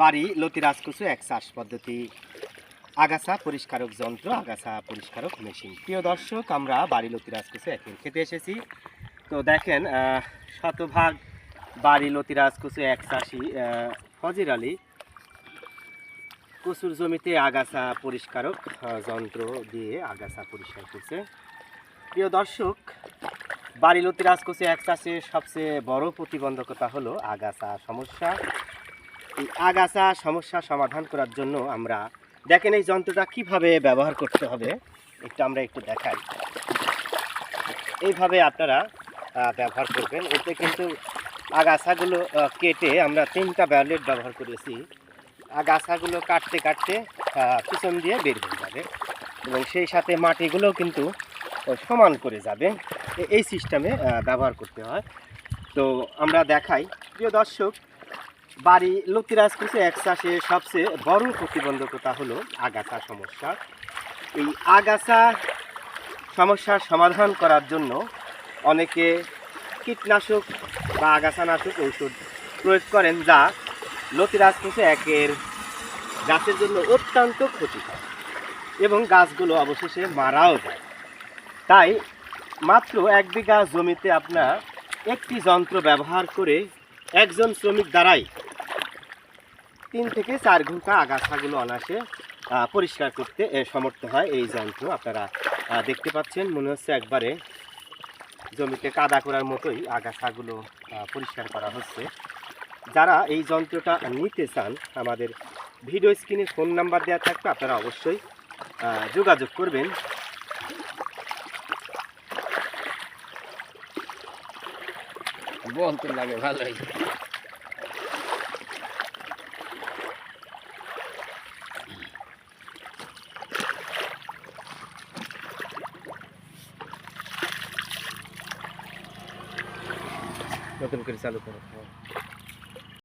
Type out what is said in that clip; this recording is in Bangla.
বাড়ি লতিরাজ কচু এক চাষ পদ্ধতি। আগাছা পরিষ্কারক যন্ত্র, আগাছা পরিষ্কারক মেশিন। প্রিয় দর্শক, আমরা বাড়ি লতিরাজ কচু এখন খেতে এসেছি। তো দেখেন শতভাগ বাড়ি লতিরাজ কচু এক চাষি ফজির আলী। কচুর জমিতে আগাছা পরিষ্কারক যন্ত্র দিয়ে আগাছা পরিষ্কার করছে। প্রিয় দর্শক, বাড়ি লতিরাজ কচু এক চাষে সবচেয়ে বড় প্রতিবন্ধকতা হলো আগাছা সমস্যা। এই আগাছা সমস্যা সমাধান করার জন্য আমরা দেখেন এই যন্ত্রটা কীভাবে ব্যবহার করতে হবে? একটু আমরা একটু দেখাই। এইভাবে আপনারা ব্যবহার করবেন। এতে কিন্তু আগাছাগুলো কেটে আমরা তিনটা ব্যালেট ব্যবহার করেছি। আগাছাগুলো কাটতে কাটতে পিছন দিয়ে বের হয়ে যাবে এবং সেই সাথে মাটিগুলোও কিন্তু সমান করে যাবে। এই সিস্টেমে ব্যবহার করতে হয়। তো আমরা দেখাই। প্রিয় দর্শক বাড়ি লতিরাজ কৃষি এক চাষে সবচেয়ে বড় প্রতিবন্ধকতা হলো আগাছা সমস্যা। এই আগাছা সমস্যার সমাধান করার জন্য অনেকে কীটনাশক বা আগাছানাশক ঔষধ প্রয়োগ করেন যা লতিরাজ কৃষি একের গাছের জন্য অত্যন্ত ক্ষতিকর এবং গাছগুলো অবশেষে মারাও যায়। তাই মাত্র এক বিঘা জমিতে আপনার একটি যন্ত্র ব্যবহার করে একজন শ্রমিক দ্বারাই তিন থেকে চার ঘণ্টা আগাছাগুলো অনাসে পরিষ্কার করতে সমর্থ হয় এই যন্ত্র আপনারা দেখতে পাচ্ছেন, মনে হচ্ছে একবারে জমিতে কাদা করার মতোই আগাছাগুলো পরিষ্কার করা হচ্ছে। যারা এই যন্ত্রটা নিতে চান, আমাদের ভিডিও স্ক্রিনে ফোন নাম্বার দেওয়া থাকবে, আপনারা অবশ্যই যোগাযোগ করবেন। বল লাগে, ভালোই। নতুন করে চালু করো